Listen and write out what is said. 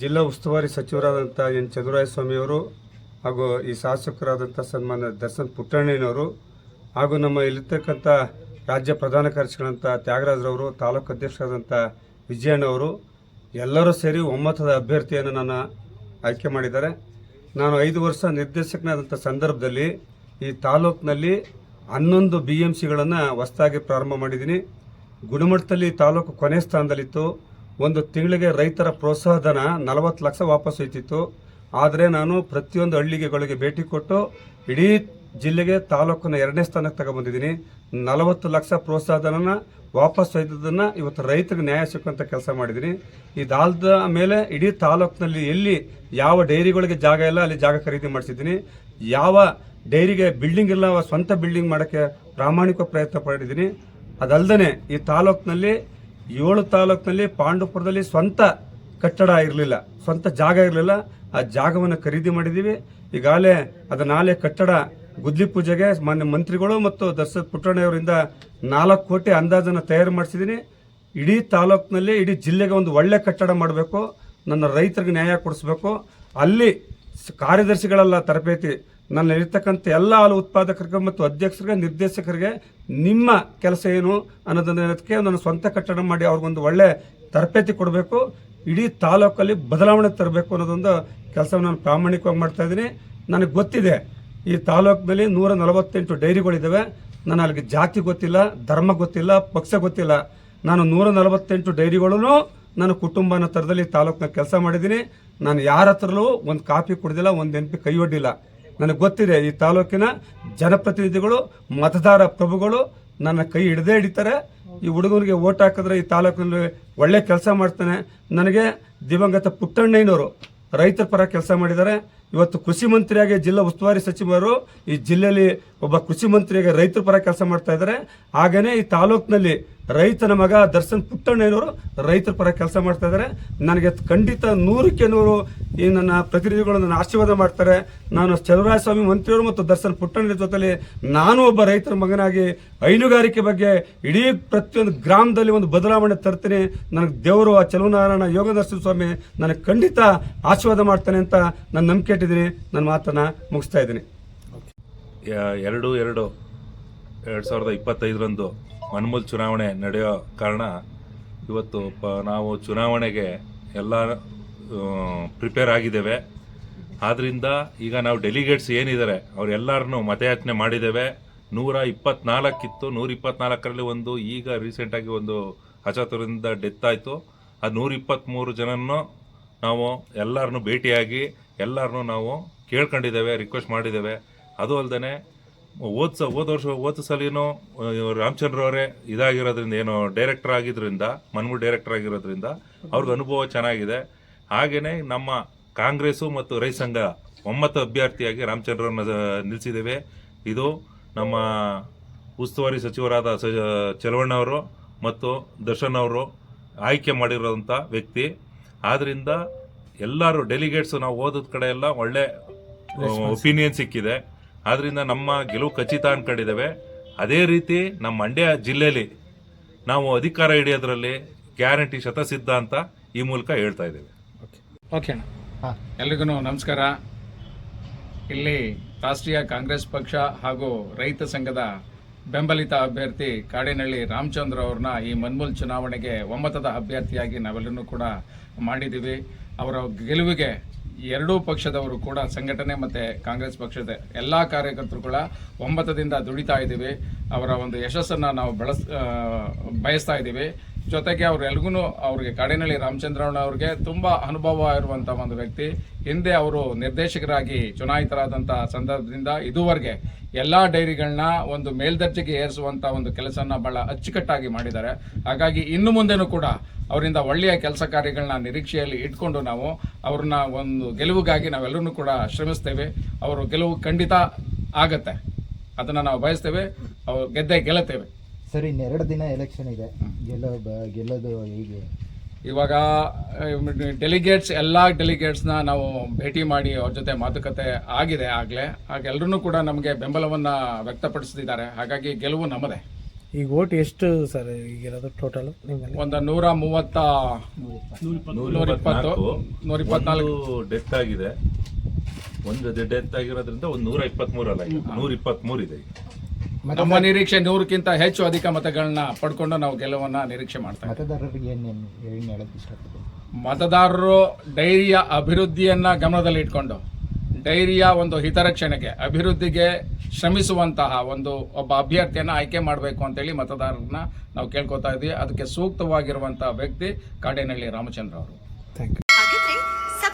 ಜಿಲ್ಲಾ ಉಸ್ತುವಾರಿ ಸಚಿವರಾದಂಥ ಎನ್ ಅವರು ಹಾಗೂ ಈ ಶಾಸಕರಾದಂಥ ಸನ್ಮಾನ್ಯ ದರ್ಶನ್ ಪುಟ್ಟಣ್ಣಯ್ಯನವರು ಹಾಗೂ ನಮ್ಮ ಇಲ್ಲಿರ್ತಕ್ಕಂಥ ರಾಜ್ಯ ಪ್ರಧಾನ ಕಾರ್ಯದರ್ಶಿಗಳಂಥ ತ್ಯಾಗರಾಜರವರು ತಾಲೂಕು ಅಧ್ಯಕ್ಷರಾದಂಥ ವಿಜಯಣ್ಣವರು ಎಲ್ಲರೂ ಸೇರಿ ಒಮ್ಮತದ ಅಭ್ಯರ್ಥಿಯನ್ನು ನಾನು ಆಯ್ಕೆ ಮಾಡಿದ್ದಾರೆ. ನಾನು ಐದು ವರ್ಷ ನಿರ್ದೇಶಕನಾದಂಥ ಸಂದರ್ಭದಲ್ಲಿ ಈ ತಾಲೂಕಿನಲ್ಲಿ ಹನ್ನೊಂದು ಬಿ ಎಂ ಸಿಗಳನ್ನು ಹೊಸದಾಗಿ ಪ್ರಾರಂಭ ಮಾಡಿದ್ದೀನಿ. ಗುಣಮಟ್ಟದಲ್ಲಿ ತಾಲೂಕು ಕೊನೆ ಸ್ಥಾನದಲ್ಲಿತ್ತು. ಒಂದು ತಿಂಗಳಿಗೆ ರೈತರ ಪ್ರೋತ್ಸಾಹಧನ ನಲವತ್ತು ಲಕ್ಷ ವಾಪಸ್ ಹೋಯ್ತಿತ್ತು. ಆದರೆ ನಾನು ಪ್ರತಿಯೊಂದು ಹಳ್ಳಿಗೆಗಳಿಗೆ ಭೇಟಿ ಕೊಟ್ಟು ಇಡೀ ಜಿಲ್ಲೆಗೆ ತಾಲೂಕನ್ನು ಎರಡನೇ ಸ್ಥಾನಕ್ಕೆ ತಗೊಂಬಂದಿದ್ದೀನಿ. ನಲವತ್ತು ಲಕ್ಷ ಪ್ರೋತ್ಸಾಹಧನನ ವಾಪಸ್ ಒಯ್ದದನ್ನು ಇವತ್ತು ರೈತರಿಗೆ ನ್ಯಾಯ ಸಿಕ್ಕುವಂಥ ಕೆಲಸ ಮಾಡಿದ್ದೀನಿ. ಇದಾದ ಮೇಲೆ ಇಡೀ ತಾಲೂಕಿನಲ್ಲಿ ಎಲ್ಲಿ ಯಾವ ಡೈರಿಗಳಿಗೆ ಜಾಗ ಇಲ್ಲ, ಅಲ್ಲಿ ಜಾಗ ಖರೀದಿ ಮಾಡಿಸಿದ್ದೀನಿ. ಯಾವ ಡೈರಿಗೆ ಬಿಲ್ಡಿಂಗ್ ಇಲ್ಲ, ಸ್ವಂತ ಬಿಲ್ಡಿಂಗ್ ಮಾಡೋಕ್ಕೆ ಪ್ರಾಮಾಣಿಕ ಪ್ರಯತ್ನ ಪಡೆದಿದ್ದೀನಿ ಅದಲ್ಲದೆ ಈ ತಾಲೂಕಿನಲ್ಲಿ ಏಳು ತಾಲೂಕಿನಲ್ಲಿ ಪಾಂಡುಪುರದಲ್ಲಿ ಸ್ವಂತ ಕಟ್ಟಡ ಇರಲಿಲ್ಲ, ಸ್ವಂತ ಜಾಗ ಇರಲಿಲ್ಲ. ಆ ಜಾಗವನ್ನು ಖರೀದಿ ಮಾಡಿದ್ದೀವಿ ಈಗಾಗಲೇ ಅದು ನಾಳೆ ಕಟ್ಟಡ ಗುದ್ಲಿ ಪೂಜೆಗೆ ಮಾನ್ಯ ಮಂತ್ರಿಗಳು ಮತ್ತು ದರ್ಶನ್ ಪುಟ್ಟಣ್ಣಯವರಿಂದ ನಾಲ್ಕು ಕೋಟಿ ಅಂದಾಜನ್ನು ತಯಾರು ಮಾಡಿಸಿದ್ದೀನಿ ಇಡೀ ತಾಲೂಕಿನಲ್ಲಿ, ಇಡೀ ಜಿಲ್ಲೆಗೆ ಒಂದು ಒಳ್ಳೆ ಕಟ್ಟಡ ಮಾಡಬೇಕು, ನನ್ನ ರೈತರಿಗೆ ನ್ಯಾಯ ಕೊಡಿಸ್ಬೇಕು. ಅಲ್ಲಿ ಕಾರ್ಯದರ್ಶಿಗಳೆಲ್ಲ ತರಬೇತಿ ನನ್ನ ಇರ್ತಕ್ಕಂಥ ಎಲ್ಲ ಹಾಲು ಉತ್ಪಾದಕರಿಗೆ ಮತ್ತು ಅಧ್ಯಕ್ಷರಿಗೆ, ನಿರ್ದೇಶಕರಿಗೆ ನಿಮ್ಮ ಕೆಲಸ ಏನು ಅನ್ನೋದನ್ನಕ್ಕೆ ನನ್ನ ಸ್ವಂತ ಕಟ್ಟಡ ಮಾಡಿ ಅವ್ರಿಗೊಂದು ಒಳ್ಳೆ ತರಬೇತಿ ಕೊಡಬೇಕು. ಇಡೀ ತಾಲೂಕಲ್ಲಿ ಬದಲಾವಣೆ ತರಬೇಕು ಅನ್ನೋದೊಂದು ಕೆಲಸವನ್ನು ನಾನು ಪ್ರಾಮಾಣಿಕವಾಗಿ ಮಾಡ್ತಾ ಇದ್ದೀನಿ. ನನಗೆ ಗೊತ್ತಿದೆ, ಈ ತಾಲೂಕಿನಲ್ಲಿ ನೂರ ನಲವತ್ತೆಂಟು ಡೈರಿಗಳಿದ್ದಾವೆ ನಾನು ಅಲ್ಲಿಗೆ ಜಾತಿ ಗೊತ್ತಿಲ್ಲ, ಧರ್ಮ ಗೊತ್ತಿಲ್ಲ, ಪಕ್ಷ ಗೊತ್ತಿಲ್ಲ. ನಾನು ನೂರ ನಲವತ್ತೆಂಟು ಡೈರಿಗಳೂ ನನ್ನ ಕುಟುಂಬನ ಥರದಲ್ಲಿ ತಾಲೂಕಿನ ಕೆಲಸ ಮಾಡಿದ್ದೀನಿ. ನಾನು ಯಾರ ಹತ್ರಲೂ ಒಂದು ಕಾಪಿ ಕುಡಿದಿಲ್ಲ, ಒಂದು ಎನ್ ಪಿ ಕೈ ಒಡ್ಡಿಲ್ಲ. ನನಗೆ ಗೊತ್ತಿದೆ, ಈ ತಾಲೂಕಿನ ಜನಪ್ರತಿನಿಧಿಗಳು, ಮತದಾರ ಪ್ರಭುಗಳು ನನ್ನ ಕೈ ಹಿಡದೇ ಹಿಡಿತಾರೆ. ಈ ಹುಡುಗನಿಗೆ ಓಟ್ ಹಾಕಿದ್ರೆ ಈ ತಾಲೂಕಿನಲ್ಲಿ ಒಳ್ಳೆ ಕೆಲಸ ಮಾಡ್ತಾನೆ. ನನಗೆ ದಿವಂಗತ ಪುಟ್ಟಣ್ಣಯ್ಯನವರು ರೈತರ ಪರ ಕೆಲಸ ಮಾಡಿದ್ದಾರೆ. ಇವತ್ತು ಕೃಷಿ ಮಂತ್ರಿಯಾಗಿ ಜಿಲ್ಲಾ ಉಸ್ತುವಾರಿ ಸಚಿವರು ಈ ಜಿಲ್ಲೆಯಲ್ಲಿ ಒಬ್ಬ ಕೃಷಿ ಮಂತ್ರಿಯಾಗಿ ರೈತರ ಪರ ಕೆಲಸ ಮಾಡ್ತಾ ಇದ್ದಾರೆ. ಹಾಗೇನೆ ಈ ತಾಲೂಕಿನಲ್ಲಿ ರೈತನ ಮಗ ದರ್ಶನ್ ಪುಟ್ಟಣ್ಣಯ್ಯನವರು ರೈತರ ಪರ ಕೆಲಸ ಮಾಡ್ತಾ ಇದ್ದಾರೆ. ನನಗೆ ಖಂಡಿತ ನೂರಕ್ಕೆ ನೂರು ಈ ನನ್ನ ಪ್ರತಿನಿಧಿಗಳು ನನ್ನ ಆಶೀರ್ವಾದ ಮಾಡ್ತಾರೆ. ನಾನು ಚಲುವರಾಯಸ್ವಾಮಿ ಮಂತ್ರಿಯವರು ಮತ್ತು ದರ್ಶನ್ ಪುಟ್ಟಣ್ಣ ಜೊತೆಲಿ ನಾನು ಒಬ್ಬ ರೈತರ ಮಗನಾಗಿ ಹೈನುಗಾರಿಕೆ ಬಗ್ಗೆ ಇಡೀ ಪ್ರತಿಯೊಂದು ಗ್ರಾಮದಲ್ಲಿ ಒಂದು ಬದಲಾವಣೆ ತರ್ತೀನಿ. ನನಗೆ ದೇವರು ಆ ಚಲುವನಾರಾಯಣ ಯೋಗ ದರ್ಶನ ಸ್ವಾಮಿ ನನಗೆ ಖಂಡಿತ ಆಶೀರ್ವಾದ ಮಾಡ್ತಾನೆ ಅಂತ ನಾನು ನಂಬಿಕೆ ಇಟ್ಟಿದ್ದೀನಿ. ನನ್ನ ಮಾತನ್ನ ಮುಗಿಸ್ತಾ ಇದ್ದೀನಿ. ಎರಡು ಎರಡು. ಎರಡು ಸಾವಿರದ ಇಪ್ಪತ್ತೈದರಂದು ಮನ್ಮೂಲ್ ಚುನಾವಣೆ ನಡೆಯೋ ಕಾರಣ ಇವತ್ತು ಪ, ನಾವು ಚುನಾವಣೆಗೆ ಎಲ್ಲ ಪ್ರಿಪೇರ್ ಆಗಿದ್ದೇವೆ. ಆದ್ದರಿಂದ ಈಗ ನಾವು ಡೆಲಿಗೇಟ್ಸ್ ಏನಿದ್ದಾರೆ, ಅವರೆಲ್ಲರನ್ನು ಮತಯಾಚನೆ ಮಾಡಿದ್ದೇವೆ. ನೂರ ಇಪ್ಪತ್ನಾಲ್ಕಿತ್ತು, ನೂರ ಇಪ್ಪತ್ನಾಲ್ಕರಲ್ಲಿ ಒಂದು, ಈಗ ರೀಸೆಂಟಾಗಿ ಒಂದು ಅಚಾತುರದಿಂದ ಡೆತ್ ಆಯಿತು. ಅದು ನೂರ ಇಪ್ಪತ್ತ್ಮೂರು ಜನನ್ನು ನಾವು ಎಲ್ಲರನ್ನು ಭೇಟಿಯಾಗಿ, ಎಲ್ಲರನ್ನೂ ನಾವು ಕೇಳ್ಕೊಂಡಿದ್ದೇವೆ ರಿಕ್ವೆಸ್ಟ್ ಮಾಡಿದ್ದೇವೆ. ಅದು ಅಲ್ಲದೆ ಹೋದ ಓದ್ ಹೋದ ವರ್ಷ ಹೋದ ಸಲಿನೂ ರಾಮಚಂದ್ರ ಅವರೇ ಇದಾಗಿರೋದ್ರಿಂದ ಏನು ಡೈರೆಕ್ಟರ್ ಆಗಿದ್ರಿಂದ ಮನ್ಮೂಲ್ ಡೈರೆಕ್ಟರ್ ಆಗಿರೋದ್ರಿಂದ ಅವ್ರಿಗೆ ಅನುಭವ ಚೆನ್ನಾಗಿದೆ. ಹಾಗೆಯೇ ನಮ್ಮ ಕಾಂಗ್ರೆಸ್ಸು ಮತ್ತು ರೈ ಸಂಘ ಒಮ್ಮತ ಅಭ್ಯರ್ಥಿಯಾಗಿ ರಾಮಚಂದ್ರವ್ರನ್ನ ನಿಲ್ಲಿಸಿದ್ದೇವೆ ಇದು ನಮ್ಮ ಉಸ್ತುವಾರಿ ಸಚಿವರಾದ ಸ ಚಲವಣ್ಣವರು ಮತ್ತು ದರ್ಶನ್ ಅವರು ಆಯ್ಕೆ ಮಾಡಿರೋಂಥ ವ್ಯಕ್ತಿ. ಆದ್ದರಿಂದ ಎಲ್ಲರೂ ಡೆಲಿಗೇಟ್ಸ್ ನಾವು ಓದಿದ ಕಡೆ ಎಲ್ಲ ಒಳ್ಳೆ ಒಪಿನಿಯನ್ ಸಿಕ್ಕಿದೆ. ಆದ್ರಿಂದ ನಮ್ಮ ಗೆಲುವು ಖಚಿತ ಅನ್ಕೊಂಡಿದ್ದೇವೆ. ಅದೇ ರೀತಿ ನಮ್ಮ ಮಂಡ್ಯ ಜಿಲ್ಲೆಯಲ್ಲಿ ನಾವು ಅಧಿಕಾರ ಹಿಡಿಯೋದ್ರಲ್ಲಿ ಗ್ಯಾರಂಟಿ ಶತಸಿದ್ಧ ಅಂತ ಈ ಮೂಲಕ ಹೇಳ್ತಾ ಇದ್ದೇವೆ. ಓಕೆ ಅಣ್ಣ. ಎಲ್ರಿಗೂ ನಮಸ್ಕಾರ. ಇಲ್ಲಿ ರಾಷ್ಟ್ರೀಯ ಕಾಂಗ್ರೆಸ್ ಪಕ್ಷ ಹಾಗೂ ರೈತ ಸಂಘದ ಬೆಂಬಲಿತ ಅಭ್ಯರ್ಥಿ ಕಾಡಿನಳ್ಳಿ ರಾಮಚಂದ್ರ ಅವ್ರನ್ನ ಈ ಮನ್ಮೂಲ್ ಚುನಾವಣೆಗೆ ಒಮ್ಮತದ ಅಭ್ಯರ್ಥಿಯಾಗಿ ನಾವೆಲ್ಲರೂ ಕೂಡ ಮಾಡಿದ್ದೀವಿ. ಅವರ ಗೆಲುವಿಗೆ ಎರಡೂ ಪಕ್ಷದವರು ಕೂಡ ಸಂಘಟನೆ ಮತ್ತೆ ಕಾಂಗ್ರೆಸ್ ಪಕ್ಷದ ಎಲ್ಲಾ ಕಾರ್ಯಕರ್ತರು ಕೂಡ ಒಮ್ಮತದಿಂದ ದುಡಿತಾ ಇದ್ದೀವಿ. ಅವರ ಒಂದು ಯಶಸ್ಸನ್ನ ನಾವು ಬಳಸ್ ಬಯಸ್ತಾ ಇದ್ದೀವಿ. ಜೊತೆಗೆ ಅವ್ರೆಲ್ಗೂ ಅವ್ರಿಗೆ ಕಾಡಿನಳ್ಳಿ ರಾಮಚಂದ್ರಣ್ಣ ಅವ್ರಿಗೆ ತುಂಬಾ ಅನುಭವ ಇರುವಂತ ಒಂದು ವ್ಯಕ್ತಿ. ಹಿಂದೆ ಅವರು ನಿರ್ದೇಶಕರಾಗಿ ಚುನಾಯಿತರಾದಂಥ ಸಂದರ್ಭದಿಂದ ಇದುವರೆಗೆ ಎಲ್ಲಾ ಡೈರಿಗಳನ್ನ ಒಂದು ಮೇಲ್ದರ್ಜೆಗೆ ಏರಿಸುವಂತ ಒಂದು ಕೆಲಸನ ಬಹಳ ಅಚ್ಚುಕಟ್ಟಾಗಿ ಮಾಡಿದ್ದಾರೆ. ಹಾಗಾಗಿ ಇನ್ನು ಮುಂದೆನೂ ಕೂಡ ಅವರಿಂದ ಒಳ್ಳೆಯ ಕೆಲಸ ಕಾರ್ಯಗಳನ್ನ ನಿರೀಕ್ಷೆಯಲ್ಲಿ ಇಟ್ಕೊಂಡು ನಾವು ಅವ್ರನ್ನ ಒಂದು ಗೆಲುವಿಗಾಗಿ ನಾವೆಲ್ಲರೂ ಕೂಡ ಶ್ರಮಿಸ್ತೇವೆ. ಅವರು ಗೆಲುವು ಖಂಡಿತ ಆಗತ್ತೆ. ಅದನ್ನ ನಾವು ಬಯಸ್ತೇವೆ. ಅವ್ರು ಗೆದ್ದೆ ಗೆಲ್ಲುತ್ತೇವೆ. ಸರ್ ಇನ್ನೆರಡು ದಿನ ಎಲೆಕ್ಷನ್ ಇದೆ. ಗೆಲ್ಲೋ ಬ- ಗೆಲ್ಲೋದು ಹೇಗೆ? ಇವಾಗ ಡೆಲಿಗೇಟ್ಸ್ ಎಲ್ಲ ಡೆಲಿಗೇಟ್ಸ್ನ ನಾವು ಭೇಟಿ ಮಾಡಿ ಅವ್ರ ಜೊತೆ ಮಾತುಕತೆ ಆಗಿದೆ ಆಗಲೇ. ಹಾಗೆ ಎಲ್ಲರೂ ಕೂಡ ನಮಗೆ ಬೆಂಬಲವನ್ನು ವ್ಯಕ್ತಪಡಿಸ್ತಿದ್ದಾರೆ. ಹಾಗಾಗಿ ಗೆಲುವು ನಮ್ಮದೇ. ಈಗ ಓಟ್ ಎಷ್ಟು ಸರ್ ಈಗಿರೋದು ಟೋಟಲ್ ನಿಮ್ಮಲ್ಲಿ? ಒಂದು ನೂರ ಮೂವತ್ತ ನೂರ ಇಪ್ಪತ್ತು ನೂರ ಇಪ್ಪತ್ನಾಲ್ಕು ಡೆತ್ ಆಗಿದೆ. ಒಂದು ಡೆತ್ ಆಗಿರೋದ್ರಿಂದ ಒಂದು ನೂರ ಇಪ್ಪತ್ಮೂರು ಅಲ್ಲ ಈಗ. ನೂರ ಇಪ್ಪತ್ಮೂರು ಇದೆ ಈಗ. ನಮ್ಮ ನಿರೀಕ್ಷೆ ನೂರಕ್ಕಿಂತ ಹೆಚ್ಚು ಅಧಿಕ ಮತಗಳನ್ನ ಪಡ್ಕೊಂಡು ನಾವು ಗೆಲುವನ್ನ ನಿರೀಕ್ಷೆ ಮಾಡ್ತಾ ಇದ್ದೀವಿ. ಏನು ಏನು ಹೇಳಕ್ಕೆ ಮತದಾರರು ಡೈರಿಯ ಅಭಿವೃದ್ಧಿಯನ್ನ ಗಮನದಲ್ಲಿ ಇಟ್ಕೊಂಡು ಡೈರಿಯ ಒಂದು ಹಿತರಕ್ಷಣೆಗೆ ಅಭಿವೃದ್ಧಿಗೆ ಶ್ರಮಿಸುವಂತಹ ಒಂದು ಒಬ್ಬ ಅಭ್ಯರ್ಥಿಯನ್ನ ಆಯ್ಕೆ ಮಾಡಬೇಕು ಅಂತೇಳಿ ಮತದಾರರನ್ನ ನಾವು ಕೇಳ್ಕೊತಾ ಇದ್ವಿ ಅದಕ್ಕೆ ಸೂಕ್ತವಾಗಿರುವಂತಹ ವ್ಯಕ್ತಿ ಕಾಡೇನಹಳ್ಳಿ ರಾಮಚಂದ್ರ ಅವರು. Thank you